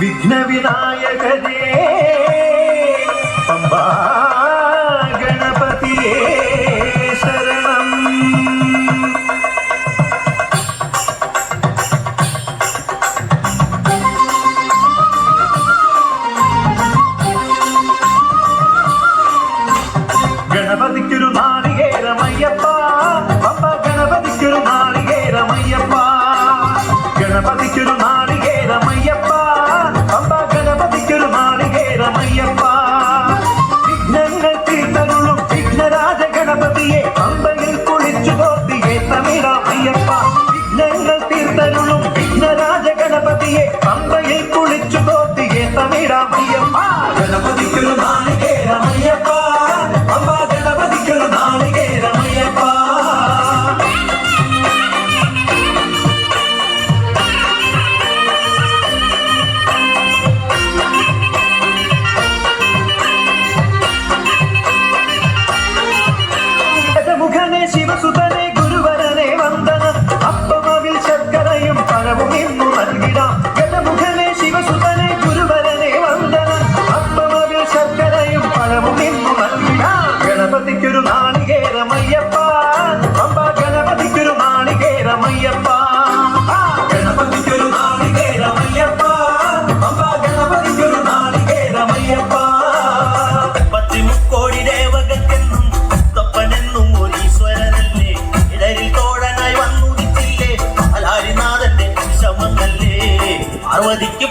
విఘ్న వినాయకదే పంబా గణపతి శరణం.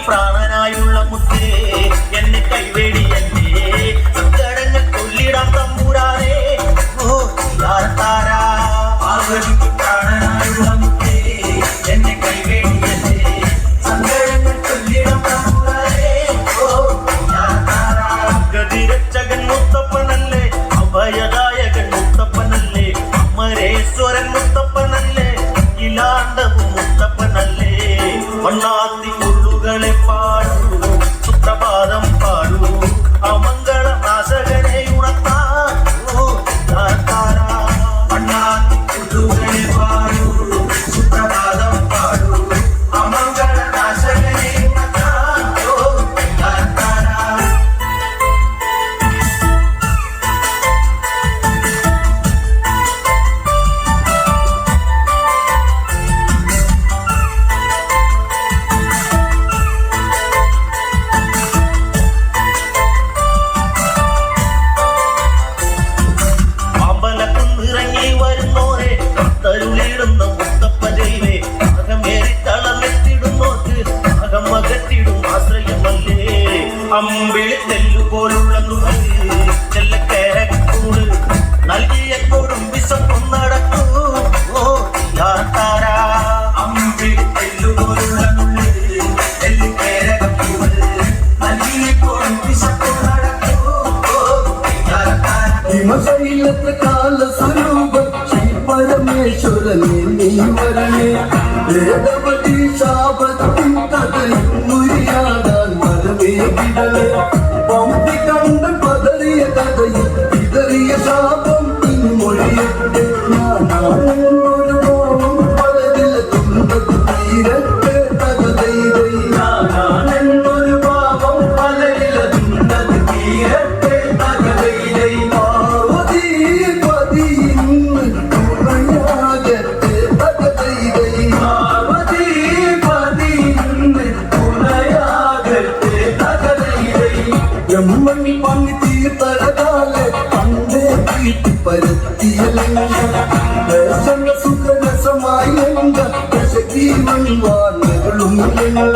from. Yeah. 哦。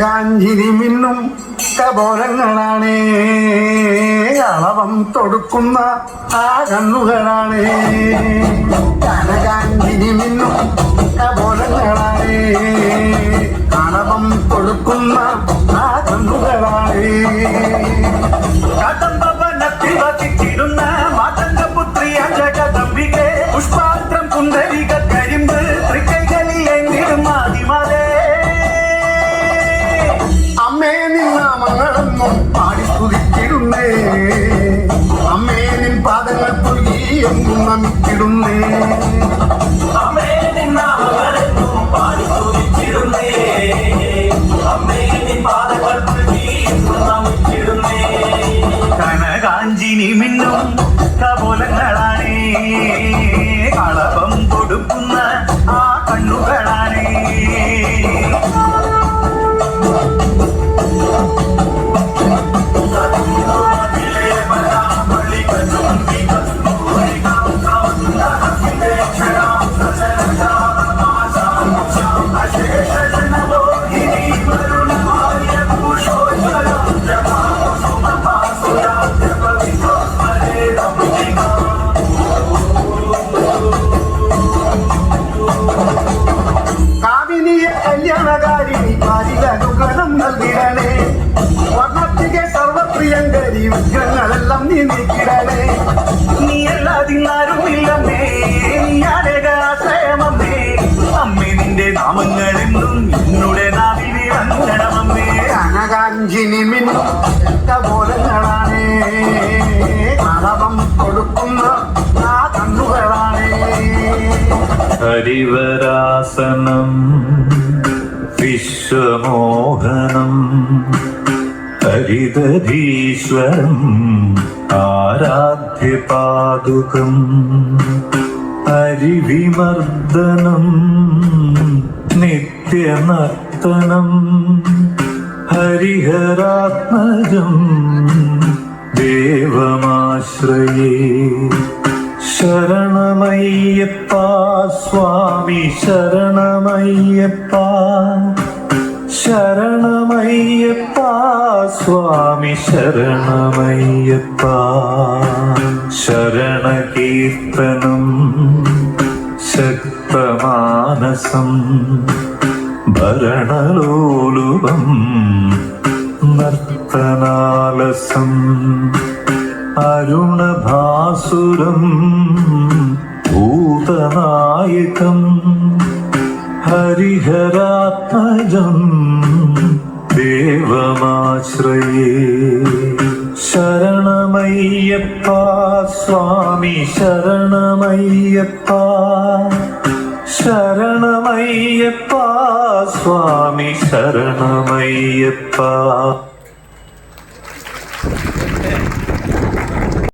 കാഞ്ചിരി മിന്നും കബോലങ്ങളാണ് അളവം തൊടുക്കുന്ന ആ കണ്ണുകളാണ്. കനകാഞ്ചിരി മിന്നും കബോലങ്ങളാണ് അളവം തൊടുക്കുന്ന ആ കണ്ണുകളാണ്. കടമ്പവനത്തിൽ വസിച്ചിരുന്ന 明白。കൊടുക്കുന്ന ഹരിവരാസനം വിശ്വമോഹനം ഹരിതധീശ്വരം ആരാധ്യപാദുകം ഹരിവിമർദ്ദനം നിത്യനർത്തനം. ഹരിഹരാത്മജം ദേവമാശ്രയേ. ശരണമയ്യപ്പ സ്വാമി ശരണമയ്യപ്പ. ശരണമയ്യപ്പ സ്വാമി ശരണമയ്യപ്പ. ശരണകീർത്തനം ശക്തമാനസം അരണലോലുപം നർത്തനാലസം അരുണഭാസുരം ഭൂതനായകം ഹരിഹരാത്മജം ദേവമാശ്രയേ. ശരണമയ്യപ്പ സ്വാമി ശരണമയ്യപ്പ ശരണമയ്യപ്പ സ്വാമി ശരണമയ്യപ്പ.